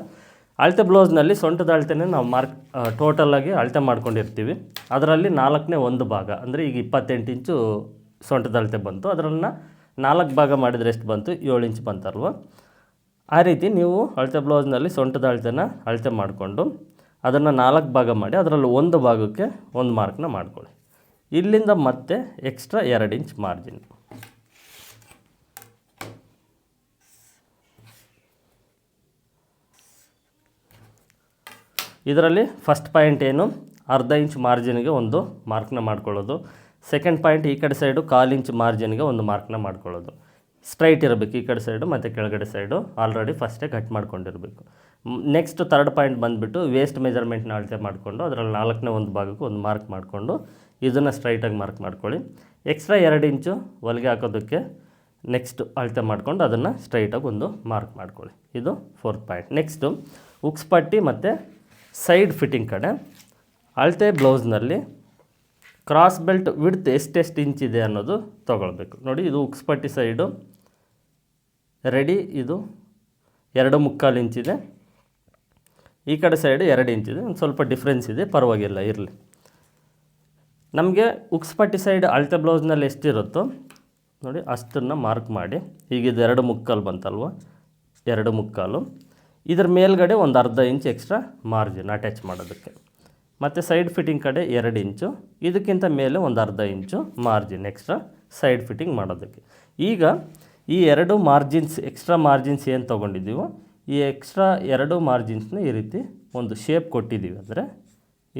ಅಳತೆ ಬ್ಲೌಸ್ನಲ್ಲಿ ಸೊಂಟದ ಅಳತೆನೇ ನಾವು ಮಾರ್ಕ್ ಟೋಟಲಾಗಿ ಅಳತೆ ಮಾಡ್ಕೊಂಡಿರ್ತೀವಿ. ಅದರಲ್ಲಿ ನಾಲ್ಕನೇ ಒಂದು ಭಾಗ, ಅಂದರೆ ಈಗ ಇಪ್ಪತ್ತೆಂಟು ಇಂಚು ಸೊಂಟದ ಅಳತೆ ಬಂತು. ಅದರನ್ನು ನಾಲ್ಕು ಭಾಗ ಮಾಡಿದರೆ ಎಷ್ಟು ಬಂತು? ಏಳು ಇಂಚ್ ಬಂತಲ್ವ? ಆ ರೀತಿ ನೀವು ಅಳತೆ ಬ್ಲೌಸ್ನಲ್ಲಿ ಸೊಂಟದ ಅಳತೆನ ಅಳತೆ ಮಾಡಿಕೊಂಡು ಅದನ್ನು ನಾಲ್ಕು ಭಾಗ ಮಾಡಿ, ಅದರಲ್ಲಿ ಒಂದು ಭಾಗಕ್ಕೆ ಒಂದು ಮಾರ್ಕ್ನ ಮಾಡ್ಕೊಳ್ಳಿ. ಇಲ್ಲಿಂದ ಮತ್ತೆ ಎಕ್ಸ್ಟ್ರಾ ಎರಡು ಇಂಚ್ ಮಾರ್ಜಿನ್ ಇದರಲ್ಲಿ ಫಸ್ಟ್ ಪಾಯಿಂಟ್ ಏನು? ಅರ್ಧ ಇಂಚ್ ಮಾರ್ಜಿನ್ಗೆ ಒಂದು ಮಾರ್ಕ್ನ ಮಾಡ್ಕೊಳ್ಳೋದು. ಸೆಕೆಂಡ್ ಪಾಯಿಂಟ್ ಈ ಕಡೆ ಸೈಡು ಕಾಲು ಇಂಚ್ ಮಾರ್ಜಿನ್ಗೆ ಒಂದು ಮಾರ್ಕ್ನ ಮಾಡ್ಕೊಳ್ಳೋದು. ಸ್ಟ್ರೈಟ್ ಇರಬೇಕು ಈ ಕಡೆ ಸೈಡು ಮತ್ತು ಕೆಳಗಡೆ ಸೈಡು ಆಲ್ರೆಡಿ ಫಸ್ಟೇ ಕಟ್ ಮಾಡ್ಕೊಂಡಿರಬೇಕು. ನೆಕ್ಸ್ಟ್ ತರ್ಡ್ ಪಾಯಿಂಟ್ ಬಂದುಬಿಟ್ಟು ವೇಸ್ಟ್ ಮೆಜರ್ಮೆಂಟ್ನ ಅಳತೆ ಮಾಡಿಕೊಂಡು, ಅದರಲ್ಲಿ ನಾಲ್ಕನೇ ಒಂದು ಭಾಗಕ್ಕೆ ಒಂದು ಮಾರ್ಕ್ ಮಾಡಿಕೊಂಡು ಇದನ್ನು ಸ್ಟ್ರೈಟಾಗಿ ಮಾರ್ಕ್ ಮಾಡ್ಕೊಳ್ಳಿ. ಎಕ್ಸ್ಟ್ರಾ ಎರಡು ಇಂಚು ಹೊಲಿಗೆ ಹಾಕೋದಕ್ಕೆ ನೆಕ್ಸ್ಟ್ ಅಳತೆ ಮಾಡ್ಕೊಂಡು ಅದನ್ನು ಸ್ಟ್ರೈಟಾಗಿ ಒಂದು ಮಾರ್ಕ್ ಮಾಡ್ಕೊಳ್ಳಿ. ಇದು ಫೋರ್ತ್ ಪಾಯಿಂಟ್ ನೆಕ್ಸ್ಟು ಉಕ್ಸ್ ಪಟ್ಟಿ ಮತ್ತು ಸೈಡ್ ಫಿಟ್ಟಿಂಗ್ ಕಡೆ. ಅಳತೆ ಬ್ಲೌಸ್ನಲ್ಲಿ ಕ್ರಾಸ್ ಬೆಲ್ಟ್ ವಿಡ್ತ್ ಎಷ್ಟೆಷ್ಟು ಇಂಚ್ ಇದೆ ಅನ್ನೋದು ತೊಗೊಳ್ಬೇಕು. ನೋಡಿ, ಇದು ಉಕ್ಸ್ ಪಟ್ಟಿ ಸೈಡು ರೆಡಿ ಇದು ಎರಡು ಮುಕ್ಕಾಲು ಇಂಚಿದೆ ಈ ಕಡೆ ಸೈಡು ಎರಡು ಇಂಚಿದೆ ಒಂದು ಸ್ವಲ್ಪ ಡಿಫ್ರೆನ್ಸ್ ಇದೆ. ಪರವಾಗಿಲ್ಲ, ಇರಲಿ. ನಮಗೆ ಉಕ್ಸ್ಪಟ್ಟಿ ಸೈಡ್ ಅಳತೆ ಬ್ಲೌಸ್ನಲ್ಲಿ ಎಷ್ಟಿರುತ್ತೋ ನೋಡಿ ಅಷ್ಟನ್ನು ಮಾರ್ಕ್ ಮಾಡಿ. ಈಗ ಇದು ಎರಡು ಮುಕ್ಕಾಲು ಬಂತಲ್ವ? ಎರಡು ಮುಕ್ಕಾಲು. ಇದರ ಮೇಲ್ಗಡೆ ಒಂದು ಅರ್ಧ ಇಂಚ್ ಎಕ್ಸ್ಟ್ರಾ ಮಾರ್ಜಿನ್ ಅಟ್ಯಾಚ್ ಮಾಡೋದಕ್ಕೆ. ಮತ್ತು ಸೈಡ್ ಫಿಟ್ಟಿಂಗ್ ಕಡೆ ಎರಡು ಇಂಚು, ಇದಕ್ಕಿಂತ ಮೇಲೆ ಒಂದು ಅರ್ಧ inch margin extra side fitting ಮಾಡೋದಕ್ಕೆ. ಈಗ ಈ ಎರಡು ಮಾರ್ಜಿನ್ಸ್ ಎಕ್ಸ್ಟ್ರಾ ಮಾರ್ಜಿನ್ಸ್ ಏನು ತೊಗೊಂಡಿದ್ದೀವೋ, ಈ ಎಕ್ಸ್ಟ್ರಾ ಎರಡು ಮಾರ್ಜಿನ್ಸ್ನ ಈ ರೀತಿ ಒಂದು ಶೇಪ್ ಕೊಟ್ಟಿದ್ದೀವಿ ಅಂದರೆ,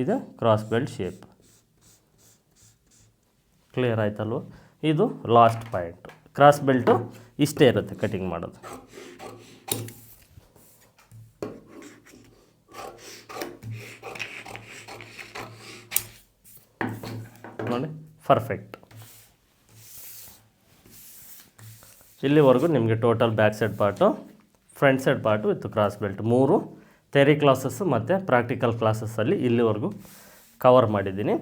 ಇದು ಕ್ರಾಸ್ ಬೆಲ್ಟ್ ಶೇಪ್ ಕ್ಲಿಯರ್ ಆಯ್ತಲ್ವ? ಇದು ಲಾಸ್ಟ್ ಪಾಯಿಂಟ್ ಕ್ರಾಸ್ ಬೆಲ್ಟು ಇಷ್ಟೇ ಇರುತ್ತೆ ಕಟಿಂಗ್ ಮಾಡೋದು. ನೋಡಿ ಪರ್ಫೆಕ್ಟ್ ಇಲ್ಲಿವರೆಗೂ ನಿಮಗೆ total back side part front side part with cross belt ಮೂರು. ಥೆರಿ ಕ್ಲಾಸಸ್ಸು ಮತ್ತು ಪ್ರಾಕ್ಟಿಕಲ್ ಕ್ಲಾಸಸ್ಸಲ್ಲಿ ಇಲ್ಲಿವರೆಗೂ ಕವರ್ ಮಾಡಿದ್ದೀನಿ.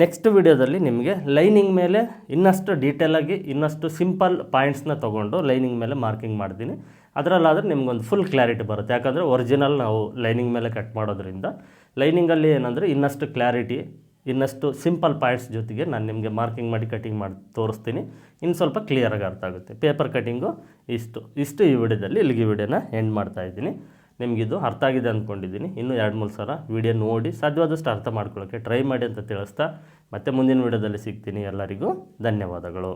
ನೆಕ್ಸ್ಟ್ ವಿಡಿಯೋದಲ್ಲಿ ನಿಮಗೆ ಲೈನಿಂಗ್ ಮೇಲೆ ಇನ್ನಷ್ಟು ಡೀಟೇಲಾಗಿ ಇನ್ನಷ್ಟು ಸಿಂಪಲ್ ಪಾಯಿಂಟ್ಸ್ನ ತೊಗೊಂಡು ಲೈನಿಂಗ್ ಮೇಲೆ ಮಾರ್ಕಿಂಗ್ ಮಾಡ್ತೀನಿ. ಅದರಲ್ಲಾದರೆ ನಿಮ್ಗೊಂದು ಫುಲ್ ಕ್ಲಾರಿಟಿ ಬರುತ್ತೆ. ಯಾಕಂದರೆ ಒರಿಜಿನಲ್ ನಾವು ಲೈನಿಂಗ್ ಮೇಲೆ ಕಟ್ ಮಾಡೋದ್ರಿಂದ ಲೈನಿಂಗಲ್ಲಿ ಏನಂದರೆ ಇನ್ನಷ್ಟು ಕ್ಲಾರಿಟಿ ಇನ್ನಷ್ಟು ಸಿಂಪಲ್ ಪಾಯಿಂಟ್ಸ್ ಜೊತೆಗೆ ನಾನು ನಿಮಗೆ ಮಾರ್ಕಿಂಗ್ ಮಾಡಿ ಕಟಿಂಗ್ ಮಾಡಿ ತೋರಿಸ್ತೀನಿ. ಇನ್ನು ಸ್ವಲ್ಪ ಕ್ಲಿಯರಾಗಿ ಅರ್ಥ ಆಗುತ್ತೆ. ಪೇಪರ್ ಕಟಿಂಗು ಇಷ್ಟು ಇಷ್ಟು ಈ ವಿಡಿಯೋದಲ್ಲಿ, ಇಲ್ಲಿಗೆ ವಿಡಿಯೋನ ಎಂಡ್ ಮಾಡ್ತಾ ಇದ್ದೀನಿ. ನಿಮಗಿದು ಅರ್ಥ ಆಗಿದೆ ಅಂದ್ಕೊಂಡಿದ್ದೀನಿ ಇನ್ನೂ ಎರಡು ಮೂರು ಸಲ ವಿಡಿಯೋ ನೋಡಿ ಸಾಧ್ಯವಾದಷ್ಟು ಅರ್ಥ ಮಾಡ್ಕೊಳ್ಳೋಕ್ಕೆ ಟ್ರೈ ಮಾಡಿ ಅಂತ ತಿಳಿಸ್ತಾ ಮತ್ತೆ ಮುಂದಿನ ವಿಡಿಯೋದಲ್ಲಿ ಸಿಗ್ತೀನಿ ಎಲ್ಲರಿಗೂ ಧನ್ಯವಾದಗಳು.